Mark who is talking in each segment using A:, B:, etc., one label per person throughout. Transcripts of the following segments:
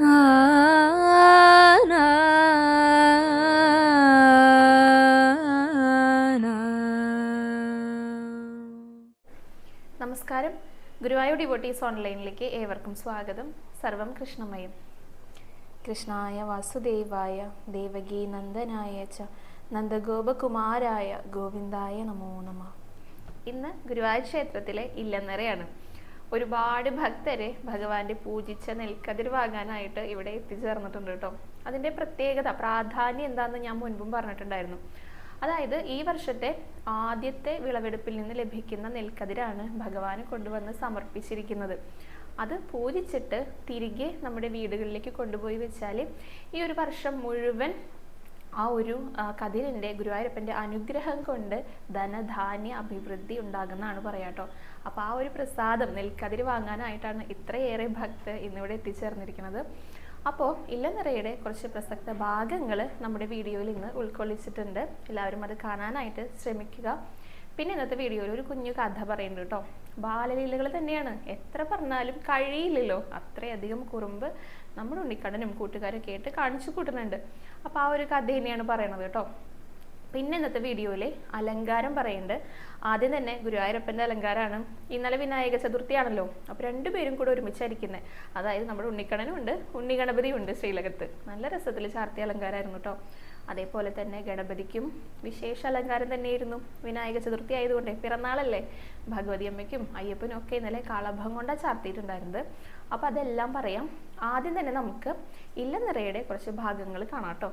A: നമസ്കാരം. ഗുരുവായൂർ ഡിവോട്ടീസ് ഓൺലൈനിലേക്ക് ഏവർക്കും സ്വാഗതം. സർവം കൃഷ്ണമയം. കൃഷ്ണായ വാസുദേവായ ദേവകീ നന്ദനായ ച നന്ദഗോപകുമാരായ ഗോവിന്ദായ നമോ നമ. ഇന്ന് ഗുരുവായൂർ ക്ഷേത്രത്തിലെ ഇല്ലന്നറയാണ് ഒരുപാട് ഭക്തരെ ഭഗവാന്റെ പൂജിച്ച നെൽക്കതിർ വാങ്ങാനായിട്ട് ഇവിടെ എത്തിച്ചേർന്നിട്ടുണ്ട് കേട്ടോ. അതിന്റെ പ്രത്യേകത പ്രാധാന്യം എന്താണെന്ന് ഞാൻ മുൻപും പറഞ്ഞിട്ടുണ്ടായിരുന്നു. അതായത് ഈ വർഷത്തെ ആദ്യത്തെ വിളവെടുപ്പിൽ നിന്ന് ലഭിക്കുന്ന നെൽക്കതിരാണ് ഭഗവാന് കൊണ്ടുവന്ന് സമർപ്പിച്ചിരിക്കുന്നത്. അത് പൂജിച്ചിട്ട് തിരികെ നമ്മുടെ വീടുകളിലേക്ക് കൊണ്ടുപോയി വെച്ചാൽ ഈ ഒരു വർഷം മുഴുവൻ ആ ഒരു കതിരിന്റെ ഗുരുവായൂരപ്പന്റെ അനുഗ്രഹം കൊണ്ട് ധനധാന്യ അഭിവൃദ്ധി ഉണ്ടാകുന്നതാണ് പറയാട്ടോ അപ്പോൾ ആ ഒരു പ്രസാദം നെൽക്കതിര് വാങ്ങാനായിട്ടാണ് ഇത്രയേറെ ഭക്തർ ഇന്നിവിടെ എത്തിച്ചേർന്നിരിക്കുന്നത്. അപ്പോൾ ഇല്ലനിറയുടെ കുറച്ച് പ്രസക്ത ഭാഗങ്ങൾ നമ്മുടെ വീഡിയോയിൽ ഇന്ന് ഉൾക്കൊള്ളിച്ചിട്ടുണ്ട്. എല്ലാവരും അത് കാണാനായിട്ട് ശ്രമിക്കുക. പിന്നെ ഇന്നത്തെ വീഡിയോയിൽ ഒരു കുഞ്ഞു കഥ പറയുന്നുണ്ട് കേട്ടോ ബാലലീലകൾ തന്നെയാണ്. എത്ര പറഞ്ഞാലും കഴിയില്ലല്ലോ. അത്രയധികം കുറുമ്പ് നമ്മുടെ ഉണ്ണിക്കണ്ണനും കൂട്ടുകാരും കേട്ട് കാണിച്ചു കൂട്ടുന്നുണ്ട്. അപ്പോൾ ആ ഒരു കഥ തന്നെയാണ് പറയണത് കേട്ടോ. പിന്നെ ഇന്നത്തെ വീഡിയോയിൽ അലങ്കാരം പറയുന്നുണ്ട് ആദ്യം തന്നെ ഗുരുവായൂരപ്പന്റെ അലങ്കാരമാണ് ഇന്നലെ വിനായക ചതുർത്ഥിയാണല്ലോ. അപ്പോൾ രണ്ടുപേരും കൂടെ ഒരുമിച്ചായിരിക്കുന്നത് അതായത് നമ്മുടെ ഉണ്ണിക്കണ്ണനും ഉണ്ട് ഉണ്ണി ഗണപതിയും ഉണ്ട് ശ്രീലകത്ത്. നല്ല രസത്തിൽ ചാർത്തിയ അലങ്കാരമായിരുന്നു കേട്ടോ. അതേപോലെ തന്നെ ഗണപതിക്കും വിശേഷ അലങ്കാരം തന്നെയായിരുന്നു. വിനായക ചതുർത്ഥി ആയതുകൊണ്ട് പിറന്നാളല്ലേ? ഭഗവതി അമ്മയ്ക്കും അയ്യപ്പനും ഒക്കെ ഇന്നലെ കാളഭം കൊണ്ടാണ് ചാർത്തിയിട്ടുണ്ടായിരുന്നത്. അപ്പോൾ അതെല്ലാം പറയാം. ആദ്യം തന്നെ നമുക്ക് ഇല്ലനിറയുടെ കുറച്ച് ഭാഗങ്ങൾ കാണാം കേട്ടോ.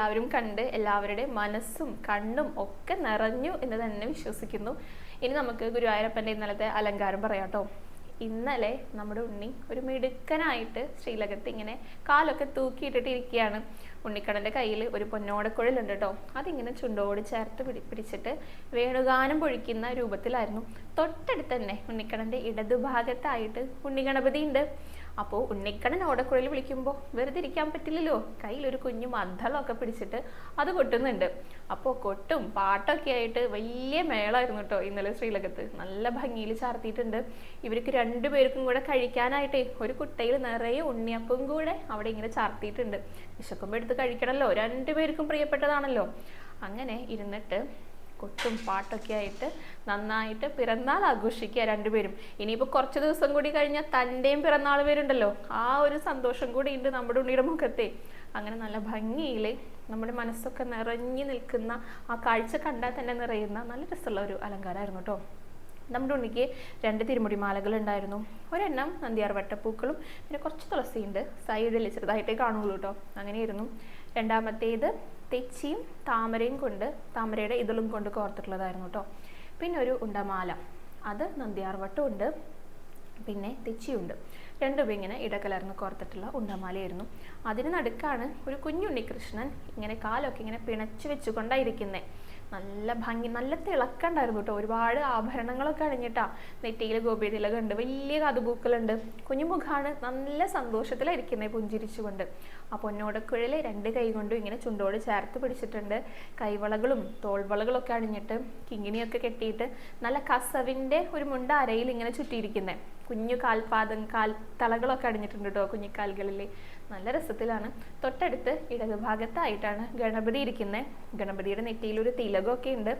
A: എല്ലാവരും കണ്ട് എല്ലാവരുടെ മനസ്സും കണ്ണും ഒക്കെ നിറഞ്ഞു എന്ന് തന്നെ വിശ്വസിക്കുന്നു. ഇനി നമുക്ക് ഗുരുവായൂരപ്പന്റെ ഇന്നലത്തെ അലങ്കാരം പറയാം കേട്ടോ. ഇന്നലെ നമ്മുടെ ഉണ്ണി ഒരു മിടുക്കനായിട്ട് ശ്രീലകത്ത് ഇങ്ങനെ കാലൊക്കെ തൂക്കിയിട്ടിട്ട് ഇരിക്കുകയാണ് ഉണ്ണിക്കണ്ണന്റെ കയ്യിൽ ഒരു പൊന്നോടക്കുഴലുണ്ട് കേട്ടോ. അതിങ്ങനെ ചുണ്ടോട് ചേർത്ത് പിടി പിടിച്ചിട്ട് വേണുഗാനം പൊഴിക്കുന്ന രൂപത്തിലായിരുന്നു. തൊട്ടടുത്ത് തന്നെ ഉണ്ണിക്കണ്ണന്റെ ഇടതുഭാഗത്തായിട്ട് ഉണ്ണിഗണപതി ഉണ്ട് അപ്പോൾ ഉണ്ണിക്കണ്ണൻ ഓടക്കുഴൽ വിളിക്കുമ്പോൾ വെറുതെ ഇരിക്കാൻ പറ്റില്ലല്ലോ. കയ്യിലൊരു കുഞ്ഞു മദ്ദളമൊക്കെ പിടിച്ചിട്ട് അത് കൊട്ടുന്നുണ്ട്. അപ്പോൾ കൊട്ടും. പാട്ടൊക്കെ ആയിട്ട് വലിയ മേളമായിരുന്നു കേട്ടോ ഇന്നലെ ശ്രീലകത്ത്. നല്ല ഭംഗിയിൽ ചാർത്തിയിട്ടുണ്ട്. ഇവർക്ക് രണ്ടുപേർക്കും കൂടെ കഴിക്കാനായിട്ടേ ഒരു കുട്ടയിൽ നിറയെ ഉണ്ണിയപ്പം കൂടെ അവിടെ ഇങ്ങനെ ചാർത്തിയിട്ടുണ്ട്. വിശക്കുമ്പോൾ എടുത്ത് കഴിക്കണമല്ലോ രണ്ടുപേർക്കും പ്രിയപ്പെട്ടതാണല്ലോ. അങ്ങനെ ഇരുന്നിട്ട് കൊട്ടും പാട്ടൊക്കെ ആയിട്ട് നന്നായിട്ട് പിറന്നാൾ ആഘോഷിക്കുക രണ്ടുപേരും. ഇനിയിപ്പോൾ കുറച്ച് ദിവസം കൂടി കഴിഞ്ഞാൽ തന്റെയും പിറന്നാൾ വരുണ്ടല്ലോ ആ ഒരു സന്തോഷം കൂടി ഉണ്ട് നമ്മുടെ ഉണ്ണിയുടെ മുഖത്തെ. അങ്ങനെ നല്ല ഭംഗിയിൽ നമ്മുടെ മനസ്സൊക്കെ നിറഞ്ഞു നിൽക്കുന്ന ആ കാഴ്ച കണ്ടാൽ തന്നെ നിറയുന്ന നല്ല രസമുള്ള ഒരു അലങ്കാരമായിരുന്നു കേട്ടോ നമ്മുടെ ഉണ്ണിക്ക് രണ്ട് തിരുമുടി മാലകൾ ഉണ്ടായിരുന്നു. ഒരെണ്ണം നന്ദിയാർ വട്ടപ്പൂക്കളും പിന്നെ കുറച്ച് തുളസിയുണ്ട്. സൈഡിൽ ചെറുതായിട്ടേ കാണുള്ളൂ കേട്ടോ അങ്ങനെയായിരുന്നു. രണ്ടാമത്തേത് തെച്ചിയും താമരയും കൊണ്ട് താമരയുടെ ഇതളും കൊണ്ട് കോർത്തിട്ടുള്ളതായിരുന്നു കേട്ടോ പിന്നെ ഒരു ഉണ്ടമാല. അത് നന്ദിയാർ വട്ടമുണ്ട് പിന്നെ തെച്ചിയുണ്ട്. രണ്ടും ഇങ്ങനെ ഇടകലർന്ന് കോർത്തിട്ടുള്ള ഉണ്ടമാലയായിരുന്നു. അതിന് നടുക്കാണ് ഒരു കുഞ്ഞുണ്ണി കൃഷ്ണൻ ഇങ്ങനെ കാലൊക്കെ ഇങ്ങനെ പിണച്ചു വെച്ചുകൊണ്ടായിരിക്കുന്നേ. നല്ല ഭംഗി നല്ല തിളക്കണ്ടായിരുന്നു കേട്ടോ ഒരുപാട് ആഭരണങ്ങളൊക്കെ അണിഞ്ഞിട്ടാ നെറ്റിയിൽ ഗോപിയുടെ ഉണ്ട് വലിയ കാതുപൂക്കളുണ്ട് കുഞ്ഞുമുഖാണ് നല്ല സന്തോഷത്തിലായിരിക്കുന്നത് പുഞ്ചിരിച്ചുകൊണ്ട്. ആ പൊന്നോടക്കുഴൽ രണ്ട് കൈ കൊണ്ടും ഇങ്ങനെ ചുണ്ടോട് ചേർത്ത് പിടിച്ചിട്ടുണ്ട്. കൈവളകളും തോൾവളകളൊക്കെ അണിഞ്ഞിട്ട് കിങ്ങിണിയൊക്കെ കെട്ടിയിട്ട് നല്ല കസവിന്റെ ഒരു മുണ്ട അരയിൽ ഇങ്ങനെ ചുറ്റിയിരിക്കുന്നത് കുഞ്ഞു കാൽപാദം കാൽ തളകളൊക്കെ അണിഞ്ഞിട്ടുണ്ട് കേട്ടോ കുഞ്ഞിക്കാലുകളിൽ നല്ല രസത്തിലാണ്. തൊട്ടടുത്ത് ഇടതുഭാഗത്തായിട്ടാണ് ഗണപതി ഇരിക്കുന്നത് ഗണപതിയുടെ നെറ്റിയിൽ ഒരു തിലകമൊക്കെ ഉണ്ട്.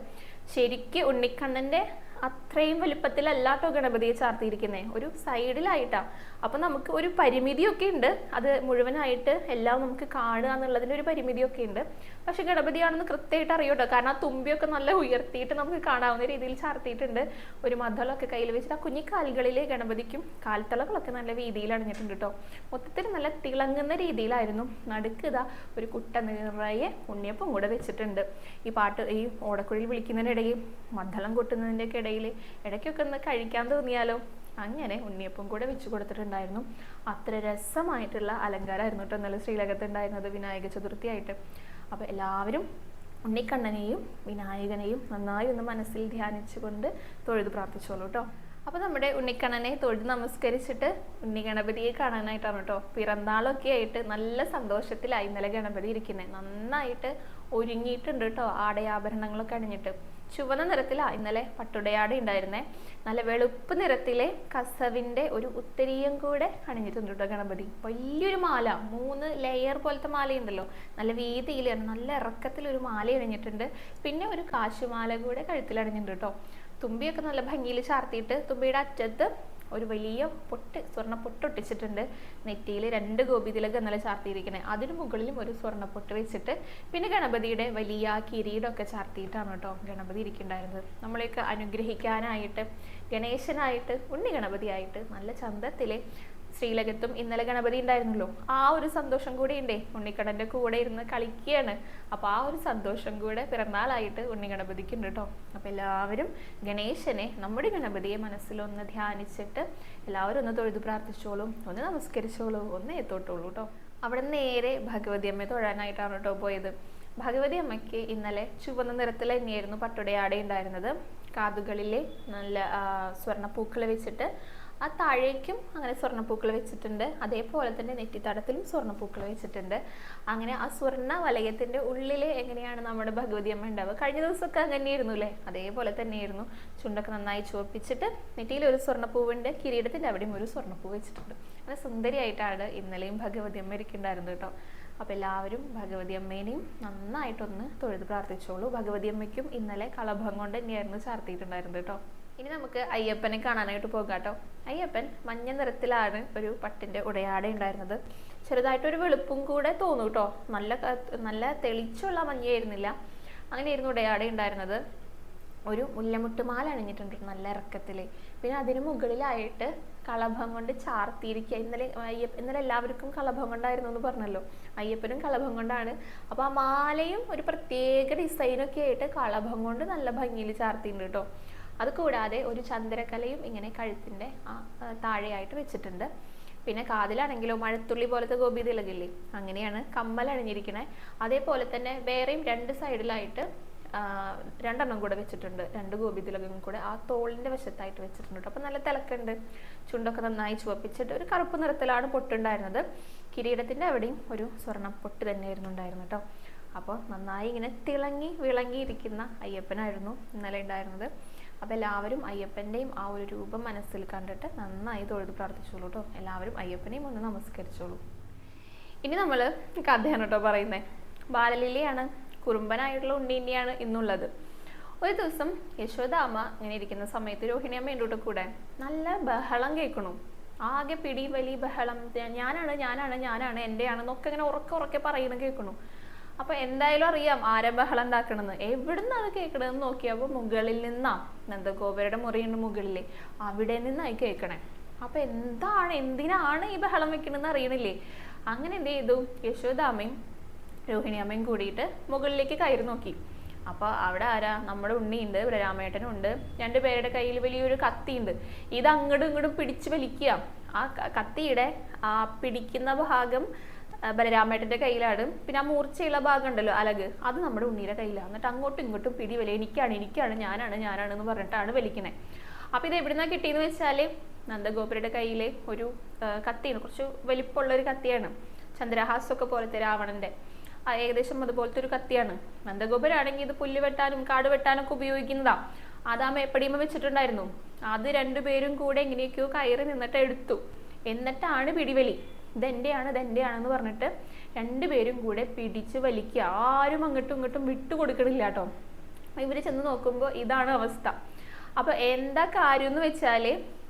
A: ശരിക്ക് ഉണ്ണിക്കണ്ണന്റെ അത്രയും വലിപ്പത്തിലല്ലാട്ടോ ഗണപതിയെ ചാർത്തിയിരിക്കുന്നേ. ഒരു സൈഡിലായിട്ടാ. അപ്പൊ നമുക്ക് ഒരു പരിമിതിയൊക്കെ ഉണ്ട്. അത് മുഴുവനായിട്ട് എല്ലാം നമുക്ക് കാണുക എന്നുള്ളതിന്റെ ഒരു പരിമിതിയൊക്കെ ഉണ്ട്. പക്ഷെ ഗണപതിയാണെന്ന് കൃത്യമായിട്ട് അറിയോട്ടോ? കാരണം ആ തുമ്പിയൊക്കെ നല്ല ഉയർത്തിയിട്ട് നമുക്ക് കാണാവുന്ന രീതിയിൽ ചാർത്തിയിട്ടുണ്ട്. ഒരു മധളൊക്കെ കയ്യിൽ വെച്ചിട്ട് ആ കുഞ്ഞി കാലുകളിലെ ഗണപതിക്കും കാൽത്തളകളൊക്കെ നല്ല രീതിയിൽ അണിഞ്ഞിട്ടുണ്ട് കേട്ടോ മൊത്തത്തിൽ നല്ല തിളങ്ങുന്ന രീതിയിലായിരുന്നു. നടുക്ക് ഇതാ ഒരു കുട്ട നിറയെ ഉണ്ണിയപ്പം കൂടെ വെച്ചിട്ടുണ്ട്. ഈ പാട്ട് ഈ ഓടക്കുഴയിൽ വിളിക്കുന്നതിനിടയിൽ മദ്ദളം കൊട്ടുന്നതിന്റെ ഒക്കെ ഇടയിൽ ഇടയ്ക്കൊക്കെ ഒന്ന് കഴിക്കാൻ തോന്നിയാലോ? അങ്ങനെ ഉണ്ണിയപ്പം കൂടെ വെച്ചു കൊടുത്തിട്ടുണ്ടായിരുന്നു. അത്ര രസമായിട്ടുള്ള അലങ്കാരമായിരുന്നു കേട്ടോ നല്ല ശ്രീലകത്ത് ഉണ്ടായിരുന്നത് വിനായക ചതുർത്ഥി ആയിട്ട് അപ്പോൾ എല്ലാവരും ഉണ്ണിക്കണ്ണനെയും വിനായകനെയും നന്നായി ഒന്ന് മനസ്സിൽ ധ്യാനിച്ചുകൊണ്ട് തൊഴുത് പ്രാർത്ഥിച്ചോളൂ കേട്ടോ. അപ്പോൾ നമ്മുടെ ഉണ്ണിക്കണ്ണനെ തൊഴുത് നമസ്കരിച്ചിട്ട് ഉണ്ണി ഗണപതിയെ കാണാനായിട്ടാണ് കേട്ടോ. പിറന്നാളൊക്കെ ആയിട്ട് നല്ല സന്തോഷത്തിലായി ഇന്നലെ ഗണപതി ഇരിക്കുന്നത് നന്നായിട്ട് ഒരുങ്ങിയിട്ടുണ്ട് കേട്ടോ ആടയാഭരണങ്ങളൊക്കെ അണിഞ്ഞിട്ട്. ചുവന്ന നിറത്തിലാണ് ഇന്നലെ പട്ടുടയാട് ഉണ്ടായിരുന്നേ. നല്ല വെളുപ്പ് നിറത്തിലെ കസവിന്റെ ഒരു ഉത്തരീയം കൂടെ അണിഞ്ഞിട്ടുണ്ട് കേട്ടോ ഗണപതി. വലിയൊരു മാല മൂന്ന് ലെയർ പോലത്തെ മാലയുണ്ടല്ലോ. നല്ല വീതിയിൽ നല്ല ഇറക്കത്തിൽ ഒരു മാല അണിഞ്ഞിട്ടുണ്ട്. പിന്നെ ഒരു കാശുമാല കൂടെ കഴുത്തിൽ അണിഞ്ഞിട്ടുണ്ട് കേട്ടോ തുമ്പിയൊക്കെ നല്ല ഭംഗിയിൽ ചാർത്തിയിട്ട് തുമ്പിയുടെ അറ്റത്ത് ഒരു വലിയ പൊട്ട് സ്വർണ പൊട്ടൊട്ടിച്ചിട്ടുണ്ട് നെറ്റിയിൽ രണ്ട് ഗോപിതിലൊക്കെ ഇന്നലെ ചാർത്തിയിരിക്കുന്നത് അതിനു മുകളിലും ഒരു സ്വർണ പൊട്ട് വെച്ചിട്ട് പിന്നെ ഗണപതിയുടെ വലിയ കിരീടമൊക്കെ ചാർത്തിയിട്ടാണ് കേട്ടോ ഗണപതി ഇരിക്കുന്നുണ്ടായിരുന്നത്. നമ്മളെയൊക്കെ അനുഗ്രഹിക്കാനായിട്ട് ഗണേശനായിട്ട് ഉണ്ണി ഗണപതിയായിട്ട് നല്ല ചന്തത്തിലെ ശ്രീലകത്തും ഇന്നലെ ഗണപതി ഉണ്ടായിരുന്നല്ലോ. ആ ഒരു സന്തോഷം കൂടി ഉണ്ടേ ഉണ്ണിക്കടന്റെ കൂടെ ഇരുന്ന് കളിക്കുകയാണ്. അപ്പൊ ആ ഒരു സന്തോഷം കൂടെ പിറന്നാളായിട്ട് ഉണ്ണി ഗണപതിക്ക് ഉണ്ട് കേട്ടോ അപ്പൊ എല്ലാവരും ഗണേശനെ നമ്മുടെ ഗണപതിയെ മനസ്സിലൊന്ന് ധ്യാനിച്ചിട്ട് എല്ലാവരും ഒന്ന് തൊഴുതു പ്രാർത്ഥിച്ചോളൂ. ഒന്ന് നമസ്കരിച്ചോളൂ. ഒന്ന് എത്തോട്ടുള്ളൂ കേട്ടോ അവിടെ നേരെ ഭഗവതി അമ്മയെ തൊഴാനായിട്ടാണ് കേട്ടോ പോയത്. ഭഗവതി അമ്മയ്ക്ക് ഇന്നലെ ചുവന്ന നിറത്തിൽ തന്നെയായിരുന്നു പട്ടുടയാടെ ഉണ്ടായിരുന്നത് കാതുകളിലെ നല്ല സ്വർണപ്പൂക്കൾ വെച്ചിട്ട് ആ താഴേക്കും അങ്ങനെ സ്വർണപ്പൂക്കൾ വെച്ചിട്ടുണ്ട്. അതേപോലെ തന്നെ നെറ്റിത്തടത്തിലും സ്വർണപ്പൂക്കൾ വെച്ചിട്ടുണ്ട്. അങ്ങനെ ആ സ്വർണ വലയത്തിന്റെ ഉള്ളിൽ എങ്ങനെയാണ് നമ്മുടെ ഭഗവതി അമ്മ ഉണ്ടാവുക? കഴിഞ്ഞ ദിവസമൊക്കെ അങ്ങനെയായിരുന്നു അല്ലേ? അതേപോലെ തന്നെയായിരുന്നു. ചുണ്ടൊക്കെ നന്നായി ചുവപ്പിച്ചിട്ട് നെറ്റിയിൽ ഒരു സ്വർണപ്പൂവുണ്ട്. കിരീടത്തിന്റെ അവിടെയും ഒരു സ്വർണപ്പൂ വെച്ചിട്ടുണ്ട്. അങ്ങനെ സുന്ദരിയായിട്ടാണ് ഇന്നലെയും ഭഗവതി അമ്മ ഇരിക്കുന്നുണ്ടായിരുന്നു കേട്ടോ. അപ്പോൾ എല്ലാവരും ഭഗവതി അമ്മേനെയും നന്നായിട്ടൊന്ന് തൊഴുത് പ്രാർത്ഥിച്ചോളൂ. ഭഗവതി അമ്മയ്ക്കും ഇന്നലെ കളഭം കൊണ്ട് തന്നെയായിരുന്നു ചാർത്തിയിട്ടുണ്ടായിരുന്നത് കേട്ടോ. ഇനി നമുക്ക് അയ്യപ്പനെ കാണാനായിട്ട് പോകാട്ടോ. കേട്ടോ അയ്യപ്പൻ മഞ്ഞ നിറത്തിലാണ് ഒരു പട്ടിന്റെ ഉടയാട ഉണ്ടായിരുന്നത്. ചെറുതായിട്ടൊരു വെളുപ്പും കൂടെ തോന്നു കേട്ടോ നല്ല നല്ല തെളിച്ചുള്ള മഞ്ഞയായിരുന്നില്ല. അങ്ങനെയായിരുന്നു ഉടയാട ഉണ്ടായിരുന്നത്. ഒരു മുല്ലമുട്ടുമാല അണിഞ്ഞിട്ടുണ്ട് നല്ല ഇറക്കത്തിൽ പിന്നെ അതിന് മുകളിലായിട്ട് കളഭം കൊണ്ട് ചാർത്തിയിരിക്കുക. ഇന്നലെ അയ്യപ്പ ഇന്നലെ എല്ലാവർക്കും കളഭം കൊണ്ടായിരുന്നു എന്ന് പറഞ്ഞല്ലോ. അയ്യപ്പനും കളഭം കൊണ്ടാണ്. അപ്പോൾ ആ മാലയും ഒരു പ്രത്യേക ഡിസൈനൊക്കെ ആയിട്ട് കളഭം കൊണ്ട് നല്ല ഭംഗിയിൽ ചാർത്തിയിട്ടുണ്ട് കേട്ടോ അത് കൂടാതെ ഒരു ചന്ദ്രകലയും ഇങ്ങനെ കഴുത്തിന്റെ താഴെയായിട്ട് വെച്ചിട്ടുണ്ട്. പിന്നെ കാതിലാണെങ്കിലോ മഴത്തുള്ളി പോലത്തെ ഗോപി തിലകില്ലേ അങ്ങനെയാണ് കമ്മൽ അണിഞ്ഞിരിക്കുന്നത് അതേപോലെ തന്നെ വേറെയും രണ്ട് സൈഡിലായിട്ട് രണ്ടെണ്ണം കൂടെ വെച്ചിട്ടുണ്ട്. രണ്ട് ഗോപി തിലകം കൂടെ ആ തോളിന്റെ വശത്തായിട്ട് വെച്ചിട്ടുണ്ട് അപ്പം നല്ല തിളക്കുണ്ട്. ചുണ്ടൊക്കെ നന്നായി ചുവപ്പിച്ചിട്ട് ഒരു കറുപ്പ് നിറത്തിലാണ് പൊട്ടുണ്ടായിരുന്നത്. കിരീടത്തിന്റെ അവിടെയും ഒരു സ്വർണം പൊട്ട് തന്നെയായിരുന്നു ഉണ്ടായിരുന്നു കേട്ടോ. അപ്പോൾ നന്നായി ഇങ്ങനെ തിളങ്ങി വിളങ്ങിയിരിക്കുന്ന അയ്യപ്പനായിരുന്നു ഇന്നലെ ഉണ്ടായിരുന്നത്. അപ്പോൾ എല്ലാവരും അയ്യപ്പന്റെയും ആ ഒരു രൂപം മനസ്സിൽ കണ്ടിട്ട് നന്നായി തൊഴുത് പ്രാർത്ഥിച്ചോളൂ കേട്ടോ എല്ലാവരും അയ്യപ്പനെയും ഒന്ന് നമസ്കരിച്ചോളൂ. ഇനി നമ്മൾ കഥയാണ് കേട്ടോ പറയുന്നത് ബാലലീലയാണ് കുറുമ്പനായിട്ടുള്ള ഉണ്ണീന്റെയാണ് ഇന്നുള്ളത്. ഒരു ദിവസം യശോദാമ്മ ഇങ്ങനെ ഇരിക്കുന്ന സമയത്ത് രോഹിണി അമ്മ എന്റെ കൂടെ നല്ല ബഹളം കേൾക്കണു. ആകെ പിടി വലി ബഹളം. ഞാനാണ് ഞാനാണ് ഞാനാണ് എന്റെയാണെന്നൊക്കെ ഇങ്ങനെ ഉറക്കെ ഉറക്കെ പറയുന്നത് കേൾക്കണു. അപ്പൊ എന്തായാലും അറിയാം ആരെ ബഹളം ഉണ്ടാക്കണമെന്ന് എവിടുന്ന് അത് കേൾക്കണമെന്ന് നോക്കിയപ്പോൾ മുകളിൽ നിന്നാ. നന്ദഗോപരുടെ മുറിയുണ്ട് മുകളിൽ. അവിടെ നിന്നായി കേൾക്കണേ അപ്പൊ എന്താണ് എന്തിനാണ് ഈ ബഹളം വെക്കണമെന്ന് അറിയണില്ലേ? അങ്ങനെ എന്ത് ചെയ്തു? യശോദാമ്മയും രോഹിണിയമ്മയും കൂടിയിട്ട് മുകളിലേക്ക് കയറി നോക്കി. അപ്പൊ അവിടെ ആരാ? നമ്മുടെ ഉണ്ണിയുണ്ട് രാമേട്ടനുണ്ട്. രണ്ടുപേരുടെ കയ്യിൽ വലിയൊരു കത്തിയുണ്ട്. ഇത് അങ്ങോട്ടും ഇങ്ങോട്ടും പിടിച്ച് വലിക്കുക. ആ കത്തിയുടെ ആ പിടിക്കുന്ന ഭാഗം ആ, ബലരാമേട്ടന്റെ കയ്യിലാണ്. പിന്നെ ആ മൂർച്ചയുള്ള ഭാഗം ഉണ്ടല്ലോ അലക്. അത് നമ്മുടെ ഉണ്ണിയുടെ കയ്യിലാണ് എന്നിട്ട് അങ്ങോട്ടും ഇങ്ങോട്ടും പിടി വലിയ എനിക്കാണ് എനിക്കാണ് ഞാനാണ് ഞാനാണ് എന്ന് പറഞ്ഞിട്ടാണ് വലിക്കുന്നത് അപ്പൊ ഇത് എവിടുന്നാ കിട്ടിയെന്ന് വെച്ചാൽ നന്ദഗോപുരയുടെ കയ്യിലെ ഒരു കത്തിയാണ്. കുറച്ച് വലിപ്പമുള്ള ഒരു കത്തിയാണ്. ചന്ദ്രഹാസൊക്കെ പോലത്തെ രാവണന്റെ. ആ, ഏകദേശം അതുപോലത്തെ ഒരു കത്തിയാണ്. നന്ദഗോപുരാണെങ്കിൽ ഇത് പുല്ല് വെട്ടാനും കാട് വെട്ടാനും ഒക്കെ ഉപയോഗിക്കുന്നതാ. അത് ആ മേപ്പടിയുമ്പോൾ വെച്ചിട്ടുണ്ടായിരുന്നു. അത് രണ്ടുപേരും കൂടെ എങ്ങനെയൊക്കെയോ കയറി നിന്നിട്ട് എടുത്തു. എന്നിട്ടാണ് പിടിവലി. ഇതെന്റെയാണ് എന്ന് പറഞ്ഞിട്ട് രണ്ടുപേരും കൂടെ പിടിച്ച് വലിക്കുക. ആരും അങ്ങോട്ടും ഇങ്ങോട്ടും വിട്ടു കൊടുക്കണില്ല കേട്ടോ. ഇവർ ചെന്ന് നോക്കുമ്പോൾ ഇതാണ് അവസ്ഥ. അപ്പൊ എന്താ കാര്യം എന്ന് വെച്ചാൽ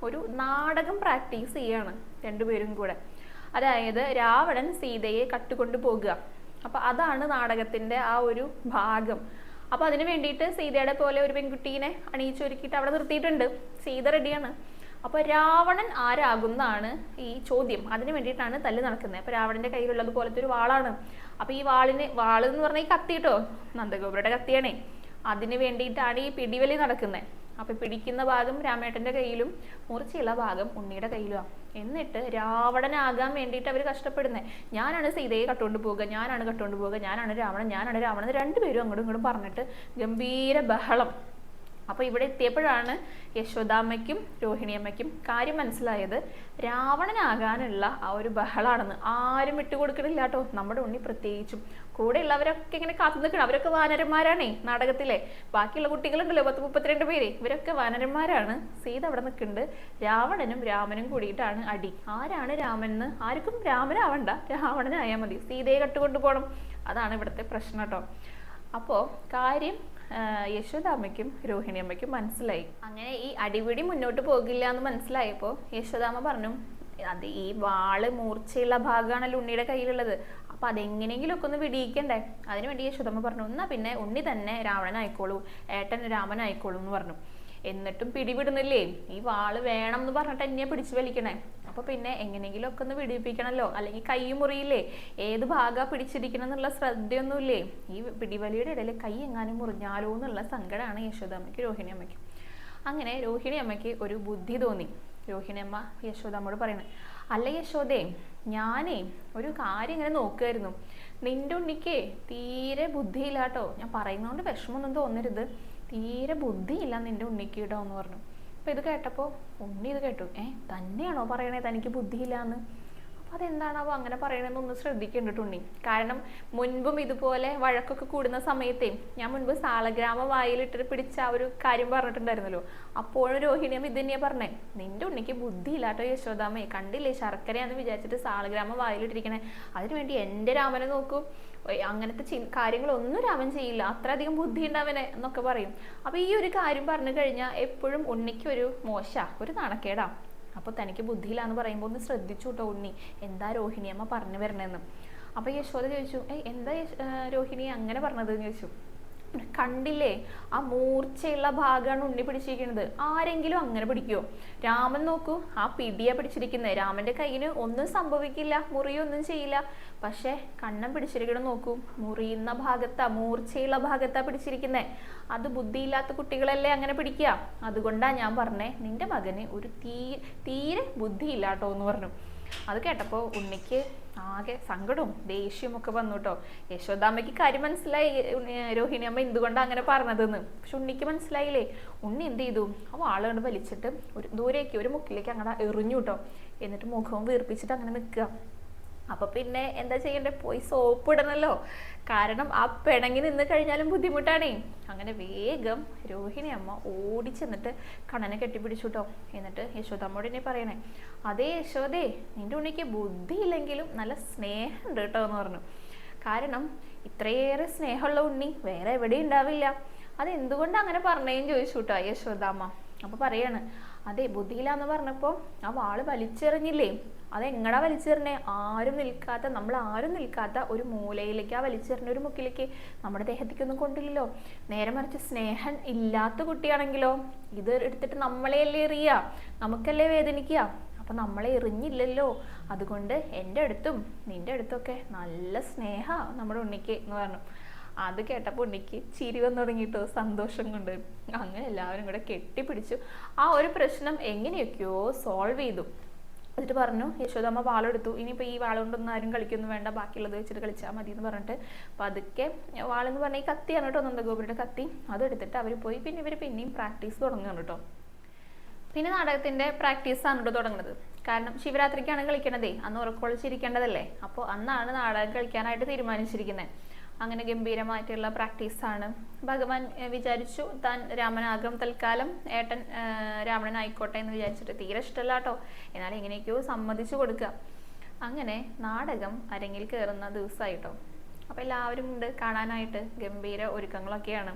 A: ഒരു നാടകം പ്രാക്ടീസ് ചെയ്യാണ് രണ്ടുപേരും കൂടെ. അതായത് രാവണൻ സീതയെ കട്ടുകൊണ്ട് പോകുക. അപ്പൊ അതാണ് നാടകത്തിന്റെ ആ ഒരു ഭാഗം. അപ്പൊ അതിന് വേണ്ടിയിട്ട് സീതയുടെ പോലെ ഒരു പെൺകുട്ടീനെ അണിയിച്ചൊരുക്കിയിട്ട് അവിടെ നിർത്തിയിട്ടുണ്ട്. സീത റെഡിയാണ്. അപ്പൊ രാവണൻ ആരാകുന്നതാണ് ഈ ചോദ്യം. അതിന് വേണ്ടിയിട്ടാണ് തല്ല് നടക്കുന്നത്. അപ്പൊ രാവണന്റെ കയ്യിലുള്ളത് പോലത്തെ ഒരു വാളാണ്. അപ്പൊ ഈ വാളിന് വാൾ എന്ന് പറഞ്ഞാൽ ഈ കത്തി കേട്ടോ നന്ദഗോപുരയുടെ കത്തിയാണേ. അതിന് വേണ്ടിയിട്ടാണ് ഈ പിടിവലി നടക്കുന്നത്. അപ്പൊ പിടിക്കുന്ന ഭാഗം രാമേട്ടന്റെ കയ്യിലും മുറിച്ചുള്ള ഭാഗം ഉണ്ണിയുടെ കയ്യിലുമാണ് എന്നിട്ട് രാവണനാകാൻ വേണ്ടിയിട്ട് അവർ കഷ്ടപ്പെടുന്നത്. ഞാനാണ് സീതയെ കട്ടുകൊണ്ട് പോവുക ഞാനാണ് കട്ടുകൊണ്ട് പോവുക ഞാനാണ് രാവണൻ ഞാനാണ് രാവണൻ രണ്ടുപേരും അങ്ങോട്ടും ഇങ്ങോട്ടും പറഞ്ഞിട്ട് ഗംഭീര ബഹളം. അപ്പൊ ഇവിടെ എത്തിയപ്പോഴാണ് യശോദാമ്മയ്ക്കും രോഹിണിയമ്മയ്ക്കും കാര്യം മനസ്സിലായത്. രാവണനാകാനുള്ള ആ ഒരു ബഹളാണെന്ന്. ആരും വിട്ടുകൊടുക്കണില്ല കേട്ടോ നമ്മുടെ ഉണ്ണി പ്രത്യേകിച്ചും. കൂടെയുള്ളവരൊക്കെ ഇങ്ങനെ കാത്തു നിൽക്കണം. അവരൊക്കെ വാനരന്മാരാണേ നാടകത്തിലെ. ബാക്കിയുള്ള കുട്ടികളുണ്ടല്ലോ പത്ത് മുപ്പത്തിരണ്ട് പേര്. ഇവരൊക്കെ വാനരന്മാരാണ്. സീത അവിടെ നിൽക്കുന്നുണ്ട്. രാവണനും രാമനും കൂടിയിട്ടാണ് അടി. ആരാണ് രാമൻ എന്ന് ആർക്കും രാമനാവണ്ട. രാവണനായാൽ മതി. സീതയെ കട്ടുകൊണ്ട് പോകണം അതാണ് ഇവിടുത്തെ പ്രശ്നം കേട്ടോ അപ്പോൾ കാര്യം യശോദാമ്മയ്ക്കും രോഹിണിയമ്മയ്ക്കും മനസ്സിലായി. അങ്ങനെ ഈ അടിപിടി മുന്നോട്ട് പോകില്ല എന്ന് മനസ്സിലായപ്പോൾ യശോദാമ്മ പറഞ്ഞു അത് ഈ വാൾ മൂർച്ചയുള്ള ഭാഗമാണല്ലോ ഉണ്ണിയുടെ കയ്യിലുള്ളത്. അപ്പൊ അതെങ്ങനെയെങ്കിലും ഒക്കെ ഒന്ന് വിടിയിക്കണ്ടേ? അതിനുവേണ്ടി യശോദാമ്മ പറഞ്ഞു എന്നാ പിന്നെ ഉണ്ണി തന്നെ രാവണനായിക്കോളൂ ഏട്ടൻ രാമനായിക്കോളൂ എന്ന് പറഞ്ഞു. എന്നിട്ടും പിടിവിടുന്നില്ലേ? ഈ വാൾ വേണം എന്ന് പറഞ്ഞിട്ട് എന്നെ പിടിച്ചു വലിക്കണേ. അപ്പൊ പിന്നെ എങ്ങനെയെങ്കിലും ഒക്കെ ഒന്ന് പിടിപ്പിക്കണല്ലോ അല്ലെങ്കിൽ കൈ മുറിയില്ലേ? ഏത് ഭാഗമാണ് പിടിച്ചിരിക്കണം എന്നുള്ള ശ്രദ്ധയൊന്നുമില്ലേ? ഈ പിടിവലിയുടെ ഇടയിൽ കൈ എങ്ങാനും മുറിഞ്ഞാലോ എന്നുള്ള സങ്കടമാണ് യശോദാമ്മയ്ക്ക് രോഹിണി അമ്മയ്ക്ക്. അങ്ങനെ രോഹിണി അമ്മയ്ക്ക് ഒരു ബുദ്ധി തോന്നി. രോഹിണി അമ്മ യശോദാമ്മോട് പറയുന്നത് അല്ല യശോദേ ഞാനേ ഒരു കാര്യം ഇങ്ങനെ നോക്കുമായിരുന്നു നിന്റെ ഉണ്ണിക്ക് തീരെ ബുദ്ധിയില്ലാട്ടോ. ഞാൻ പറയുന്നതുകൊണ്ട് വിഷമമൊന്നും തോന്നരുത്. തീരെ ബുദ്ധിയില്ല നിന്റെ ഉണ്ണിക്ക് കേട്ടോ എന്ന് പറഞ്ഞു. അപ്പൊ ഇത് കേട്ടപ്പോ ഉണ്ണി ഇത് കേട്ടു. ഏ തന്നെയാണോ പറയണേ? തനിക്ക് ബുദ്ധിയില്ല എന്ന് അതെന്താണാവോ അങ്ങനെ പറയണമെന്ന് ഒന്ന് ശ്രദ്ധിക്കേണ്ടട്ടുണ്ണി കാരണം മുൻപും ഇതുപോലെ വഴക്കൊക്കെ കൂടുന്ന സമയത്തെ ഞാൻ മുൻപ് സാളഗ്രാമ വായിലിട്ടിട്ട് പിടിച്ച ആ ഒരു കാര്യം പറഞ്ഞിട്ടുണ്ടായിരുന്നല്ലോ. അപ്പോഴും രോഹിണിയം ഇത് തന്നെയാ പറഞ്ഞേ നിന്റെ ഉണ്ണിക്ക് ബുദ്ധി ഇല്ലാട്ടോ യശോദാമേ കണ്ടില്ലേ ശർക്കരയാന്ന് വിചാരിച്ചിട്ട് സാളഗ്രാമ വായിലിട്ടിരിക്കണേ. അതിനുവേണ്ടി എന്റെ രാമനെ നോക്കൂ. അങ്ങനത്തെ ചി കാര്യങ്ങളൊന്നും രാമൻ ചെയ്യില്ല. അത്രയധികം ബുദ്ധി ഉണ്ടാവനെ എന്നൊക്കെ പറയും. അപ്പൊ ഈ ഒരു കാര്യം പറഞ്ഞു കഴിഞ്ഞാൽ എപ്പോഴും ഉണ്ണിക്കൊരു മോശ ഒരു നാണക്കേടാ. അപ്പൊ തനിക്ക് ബുദ്ധിയില്ലാന്ന് പറയുമ്പോൾ ഒന്ന് ശ്രദ്ധിച്ചു കേട്ടോ ഉണ്ണി. എന്താ രോഹിണിയമ്മ പറഞ്ഞു വരണേന്ന്? അപ്പോൾ യശോദ ചോദിച്ചു ഏയ് എന്താ രോഹിണി അങ്ങനെ പറഞ്ഞത്? എന്ന് ചോദിച്ചു. കണ്ടില്ലേ ആ മൂർച്ചയുള്ള ഭാഗമാണ് ഉണ്ണി പിടിച്ചിരിക്കുന്നത് ആരെങ്കിലും അങ്ങനെ പിടിക്കുമോ രാമൻ നോക്കൂ ആ പിടിയാ പിടിച്ചിരിക്കുന്നത് രാമന്റെ കയ്യിന് ഒന്നും സംഭവിക്കില്ല മുറിയൊന്നും ചെയ്യില്ല. പക്ഷെ കണ്ണം പിടിച്ചിരിക്കണം നോക്കൂ. മുറിയുന്ന ഭാഗത്താ മൂർച്ചയുള്ള ഭാഗത്താ പിടിച്ചിരിക്കുന്നത് അത് ബുദ്ധിയില്ലാത്ത കുട്ടികളല്ലേ അങ്ങനെ പിടിക്കുക? അതുകൊണ്ടാ ഞാൻ പറഞ്ഞേ നിന്റെ മകന് ഒരു തീ തീരെ ബുദ്ധിയില്ലാട്ടോ എന്ന് പറഞ്ഞു. അത് കേട്ടപ്പോൾ ഉണ്ണിക്ക് ആകെ സങ്കടവും ദേഷ്യവും ഒക്കെ വന്നു കേട്ടോ. യശോദാമ്മയ്ക്ക് കാര്യം മനസ്സിലായി രോഹിണി അമ്മ എന്തുകൊണ്ടാണ് അങ്ങനെ പറഞ്ഞതെന്ന്. പക്ഷെ ഉണ്ണിക്ക് മനസ്സിലായില്ലേ? ഉണ്ണി എന്ത് ചെയ്തു? ആ വാളുകൊണ്ട് വലിച്ചിട്ട് ഒരു ദൂരേക്ക് ഒരു മുക്കിലേക്ക് അങ്ങനെ എറിഞ്ഞു കേട്ടോ. എന്നിട്ട് മുഖവും വീർപ്പിച്ചിട്ട് അങ്ങനെ നിൽക്കുക. അപ്പൊ പിന്നെ എന്താ ചെയ്യണ്ടേ? പോയി സോപ്പ് ഇടണല്ലോ കാരണം ആ പിണങ്ങി നിന്ന് കഴിഞ്ഞാലും ബുദ്ധിമുട്ടാണേ. അങ്ങനെ വേഗം രോഹിണി അമ്മ ഓടിച്ചെന്നിട്ട് കണ്ണനെ കെട്ടിപ്പിടിച്ചു കേട്ടോ എന്നിട്ട് യശോദമ്മോട് എന്നെ പറയണേ അതേ യശോദേ നിന്റെ ഉണ്ണിക്ക് ബുദ്ധിയില്ലെങ്കിലും നല്ല സ്നേഹമുണ്ട് കേട്ടോ എന്ന് പറഞ്ഞു. കാരണം ഇത്രയേറെ സ്നേഹമുള്ള ഉണ്ണി വേറെ എവിടെയും ഉണ്ടാവില്ല. അതെന്തുകൊണ്ട് അങ്ങനെ പറഞ്ഞേന്ന് ചോദിച്ചു കേട്ടോ യശോദാമ്മ. അപ്പൊ പറയാണ് അതെ ബുദ്ധിയില്ല എന്ന് പറഞ്ഞപ്പോൾ ആ വാൾ വലിച്ചെറിഞ്ഞില്ലേ? അത് എങ്ങടാ വലിച്ചെറിഞ്ഞേ? ആരും നിൽക്കാത്ത നമ്മൾ ആരും നിൽക്കാത്ത ഒരു മൂലയിലേക്ക് ആ വലിച്ചെറിഞ്ഞ ഒരു മുക്കിലേക്ക് നമ്മുടെ ദേഹത്തേക്കൊന്നും കൊണ്ടില്ലല്ലോ. നേരെ മറിച്ച് സ്നേഹം ഇല്ലാത്ത കുട്ടിയാണെങ്കിലോ ഇത് എടുത്തിട്ട് നമ്മളെയല്ലേ എറിയ? നമുക്കല്ലേ വേദനിക്കുക അപ്പൊ നമ്മളെ എറിഞ്ഞില്ലല്ലോ. അതുകൊണ്ട് എന്റെ അടുത്തും നിന്റെ അടുത്തൊക്കെ നല്ല സ്നേഹ നമ്മുടെ ഉണ്ണിക്ക് എന്ന് പറഞ്ഞു. അത് കേട്ടപ്പോൾ ഉണ്ണിക്ക് ചിരി വന്നു തുടങ്ങിയിട്ടോ സന്തോഷം കൊണ്ട്. അങ്ങനെ എല്ലാവരും കൂടെ കെട്ടിപ്പിടിച്ചു. ആ ഒരു പ്രശ്നം എങ്ങനെയൊക്കെയോ സോൾവ് ചെയ്തു. എന്നിട്ട് പറഞ്ഞു യശോദമ്മ വാളെടുത്തു. ഇനിയിപ്പോൾ ഈ വാളുകൊണ്ടൊന്നും ആരും കളിക്കൊന്നും വേണ്ട. ബാക്കിയുള്ളത് വെച്ചിട്ട് കളിച്ചാൽ മതി എന്ന് പറഞ്ഞിട്ട് പതുക്കെ വാളെന്ന് പറഞ്ഞാൽ ഈ കത്തിയാണ് കേട്ടോ നന്ദഗോപുരുടെ കത്തി. അതെടുത്തിട്ട് അവർ പോയി. പിന്നെ ഇവർ പിന്നെയും പ്രാക്ടീസ് തുടങ്ങുകയാണ് കേട്ടോ പിന്നെ നാടകത്തിന്റെ പ്രാക്ടീസ് ആണ് കേട്ടോ തുടങ്ങുന്നത്. കാരണം ശിവരാത്രിക്കാണ് കളിക്കണതേ. അന്ന് ഉറക്കൊളിച്ചിരിക്കേണ്ടതല്ലേ അപ്പോൾ അന്നാണ് നാടകം കളിക്കാനായിട്ട് തീരുമാനിച്ചിരിക്കുന്നത് അങ്ങനെ ഗംഭീരമായിട്ടുള്ള പ്രാക്ടീസാണ് ഭഗവാൻ വിചാരിച്ചു താൻ രാമനാകും തൽക്കാലം ഏട്ടൻ രാവണനായിക്കോട്ടെ എന്ന് വിചാരിച്ചിട്ട് തീരെ ഇഷ്ടമല്ല കേട്ടോ എന്നാൽ എങ്ങനെയൊക്കെയോ സമ്മതിച്ചു കൊടുക്കുക അങ്ങനെ നാടകം അരങ്ങിൽ കയറുന്ന ദിവസമായിട്ടോ അപ്പോൾ എല്ലാവരും ഉണ്ട് കാണാനായിട്ട് ഗംഭീര ഒരുക്കങ്ങളൊക്കെയാണ്.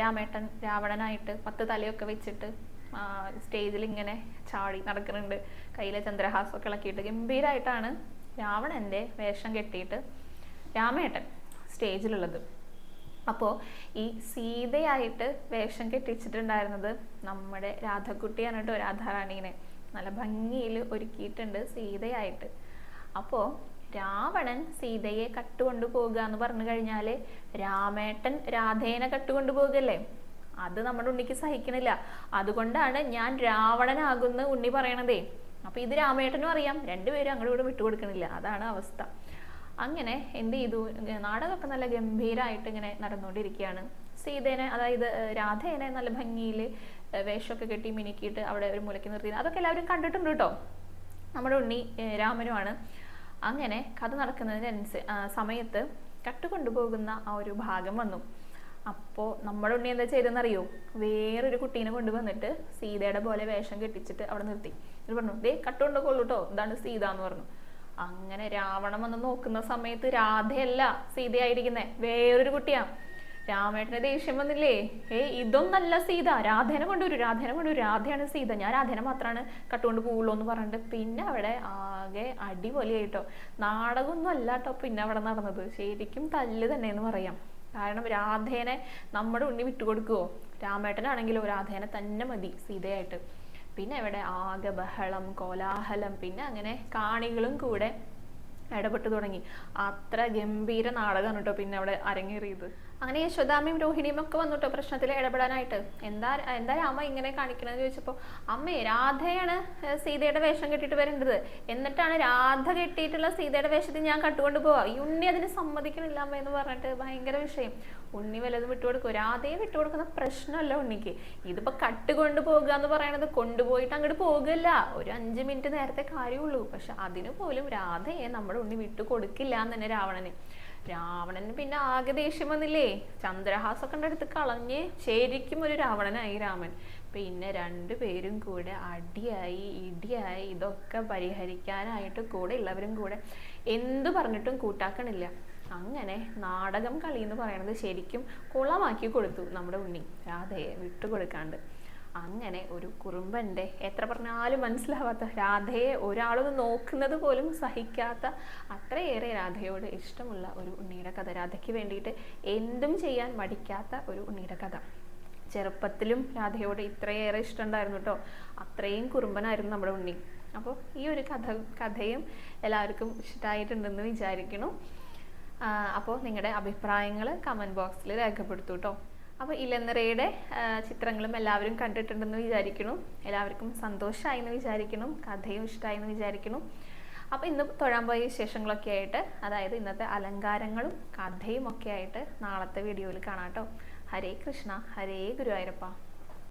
A: രാമേട്ടൻ രാവണനായിട്ട് പത്ത് തലയൊക്കെ വെച്ചിട്ട് സ്റ്റേജിൽ ഇങ്ങനെ ചാടി നടക്കുന്നുണ്ട്. കയ്യിലെ ചന്ദ്രഹാസമൊക്കെ ഇളക്കിയിട്ട് ഗംഭീരമായിട്ടാണ് രാവണന്റെ വേഷം കെട്ടിയിട്ട് രാമേട്ടൻ സ്റ്റേജിലുള്ളത്. അപ്പോൾ ഈ സീതയായിട്ട് വേഷം കെട്ടിച്ചിട്ടുണ്ടായിരുന്നത് നമ്മുടെ രാധക്കുട്ടിയാണ് കേട്ടോ രാധാറാണീനെ. നല്ല ഭംഗിയിൽ ഒരുക്കിയിട്ടുണ്ട് സീതയായിട്ട്. അപ്പോൾ രാവണൻ സീതയെ കട്ടുകൊണ്ടു പോകുക എന്ന് പറഞ്ഞു കഴിഞ്ഞാൽ രാമേട്ടൻ രാധേനെ കട്ടുകൊണ്ടു പോകല്ലേ അത് നമ്മുടെ ഉണ്ണിക്ക് സഹിക്കണില്ല. അതുകൊണ്ടാണ് ഞാൻ രാവണനാകുന്ന ഉണ്ണി പറയണതേ. അപ്പൊ ഇത് രാമേട്ടനും അറിയാം. രണ്ടുപേരും അങ്ങോട്ടും ഇവിടെ വിട്ടുകൊടുക്കണില്ല. അതാണ് അവസ്ഥ. അങ്ങനെ എന്ത് ചെയ്തു? നാടകമൊക്കെ നല്ല ഗംഭീരമായിട്ട് ഇങ്ങനെ നടന്നുകൊണ്ടിരിക്കുകയാണ്. സീതേനെ അതായത് രാധേനെ നല്ല ഭംഗിയിൽ വേഷമൊക്കെ കെട്ടി മിനുക്കിയിട്ട് അവിടെ ഒരു മുലയ്ക്ക് നിർത്തി അതൊക്കെ എല്ലാവരും കണ്ടിട്ടുണ്ട് കേട്ടോ. നമ്മുടെ ഉണ്ണി രാമനുമാണ്. അങ്ങനെ കഥ നടക്കുന്നതിനനുസ സമയത്ത് കട്ടുകൊണ്ടുപോകുന്ന ആ ഒരു ഭാഗം വന്നു. അപ്പോൾ നമ്മുടെ ഉണ്ണി എന്താ ചെയ്തെന്നറിയോ വേറൊരു കുട്ടീനെ കൊണ്ടുവന്നിട്ട് സീതയുടെ പോലെ വേഷം കെട്ടിച്ചിട്ട് അവിടെ നിർത്തി. എന്നിട്ട് പറഞ്ഞു ദേ കട്ടുകൊണ്ടുപോകുള്ളൂ കേട്ടോ ഇതാണ് സീത എന്ന് പറഞ്ഞു. അങ്ങനെ രാവണം വന്ന് നോക്കുന്ന സമയത്ത് രാധയല്ല സീതയായിരിക്കുന്നേ. വേറൊരു കുട്ടിയാ. രാമേട്ടന് ദേഷ്യം വന്നില്ലേ? ഏയ് ഇതൊന്നല്ല സീത. രാധേനെ കൊണ്ടുവരൂ രാധേനെ കൊണ്ടുവരും. രാധയാണ് സീത. ഞാൻ രാധേനെ മാത്രമാണ് കട്ടുകൊണ്ട് പോവുള്ളൂ എന്ന് പറഞ്ഞിട്ട് പിന്നെ അവിടെ ആകെ അടിപൊളിയായിട്ടോ. നാടകമൊന്നും അല്ല കേട്ടോ പിന്നെ അവിടെ നടന്നത്. ശരിക്കും തല്ല് തന്നെ എന്ന് പറയാം. കാരണം രാധേനെ നമ്മുടെ ഉണ്ണി വിട്ടുകൊടുക്കുവോ? രാമേട്ടനാണെങ്കിലോ? രാധേനെ തന്നെ മതി സീതയായിട്ട്. പിന്നെ ഇവിടെ ആകെ ബഹളം കോലാഹലം പിന്നെ അങ്ങനെ കാണികളും കൂടെ ഇടപെട്ടു തുടങ്ങി. അത്ര ഗംഭീര നാടകമാണ് കേട്ടോ പിന്നെ അവിടെ അരങ്ങേറിയത്. അങ്ങനെ യശോദാമയും രോഹിണിയും ഒക്കെ വന്നിട്ടോ പ്രശ്നത്തിൽ ഇടപെടാനായിട്ട്. എന്താ എന്താ രാമ ഇങ്ങനെ കാണിക്കണമെന്ന് ചോദിച്ചപ്പോൾ അമ്മേ രാധയാണ് സീതയുടെ വേഷം കെട്ടിയിട്ട് വരേണ്ടത്. എന്നിട്ടാണ് രാധ കെട്ടിയിട്ടുള്ള സീതയുടെ വേഷത്തിൽ ഞാൻ കട്ടുകൊണ്ട് പോവാ. ഈ ഉണ്ണി അതിന് സമ്മതിക്കണില്ല അമ്മ എന്ന് പറഞ്ഞിട്ട് ഭയങ്കര വിഷയം. ഉണ്ണി വല്ലതും വിട്ടുകൊടുക്കും രാധയെ വിട്ടുകൊടുക്കുന്ന പ്രശ്നമല്ല ഉണ്ണിക്ക്. ഇതിപ്പോ കട്ട് കൊണ്ടുപോകുക എന്ന് പറയണത് കൊണ്ടുപോയിട്ട് അങ്ങോട്ട് പോകില്ല ഒരു അഞ്ച് മിനിറ്റ് നേരത്തെ കാര്യമുള്ളൂ പക്ഷെ അതിന് പോലും രാധയെ നമ്മുടെ ഉണ്ണി വിട്ടു കൊടുക്കില്ല എന്ന് തന്നെ രാവണന്. രാവണന് പിന്നെ ആകെ ദേഷ്യം വന്നില്ലേ? ചന്ദ്രഹാസൊക്കെ അടുത്ത് കളഞ്ഞ് ശരിക്കും ഒരു രാവണനായി രാമൻ. പിന്നെ രണ്ടുപേരും കൂടെ അടിയായി ഇടിയായി ഇതൊക്കെ പരിഹരിക്കാനായിട്ട് കൂടെ ഉള്ളവരും കൂടെ. എന്തു പറഞ്ഞിട്ടും കൂട്ടാക്കണില്ല. അങ്ങനെ നാടകം കളി എന്ന് പറയുന്നത് ശരിക്കും കുളമാക്കി കൊടുത്തു നമ്മുടെ ഉണ്ണി. രാധയെ വിട്ടുകൊടുക്കാണ്ട്. അങ്ങനെ ഒരു കുറുമ്പന്റെ എത്ര പറഞ്ഞാലും മനസ്സിലാവാത്ത രാധയെ ഒരാളൊന്ന് നോക്കുന്നത് പോലും സഹിക്കാത്ത അത്രയേറെ രാധയോട് ഇഷ്ടമുള്ള ഒരു ഉണ്ണിയുടെ കഥ. രാധയ്ക്ക് വേണ്ടിയിട്ട് എന്തും ചെയ്യാൻ മടിക്കാത്ത ഒരു ഉണ്ണിയുടെ കഥ. ചെറുപ്പത്തിലും രാധയോട് ഇത്രയേറെ ഇഷ്ടമുണ്ടായിരുന്നു കേട്ടോ. അത്രയും കുറുമ്പനായിരുന്നു നമ്മുടെ ഉണ്ണി. അപ്പോൾ ഈ ഒരു കഥ കഥയും എല്ലാവർക്കും ഇഷ്ടമായിട്ടുണ്ടെന്ന് വിചാരിക്കുന്നു. അപ്പോൾ നിങ്ങളുടെ അഭിപ്രായങ്ങൾ കമന്റ് ബോക്സിൽ രേഖപ്പെടുത്തൂ കേട്ടോ. അപ്പോൾ ഇലനിറയുടെ ചിത്രങ്ങളും എല്ലാവരും കണ്ടിട്ടുണ്ടെന്ന് വിചാരിക്കുന്നു. എല്ലാവർക്കും സന്തോഷമായി എന്ന് വിചാരിക്കുന്നു കഥയും ഇഷ്ടമായി എന്ന് വിചാരിക്കുന്നു. അപ്പോൾ ഇന്ന് തൊഴാൻ പോയ വിശേഷങ്ങളൊക്കെ ആയിട്ട് അതായത് ഇന്നത്തെ അലങ്കാരങ്ങളും കഥയും ഒക്കെ ആയിട്ട് നാളത്തെ വീഡിയോയിൽ കാണാം കേട്ടോ. ഹരേ കൃഷ്ണ ഹരേ ഗുരുവായൂരപ്പ.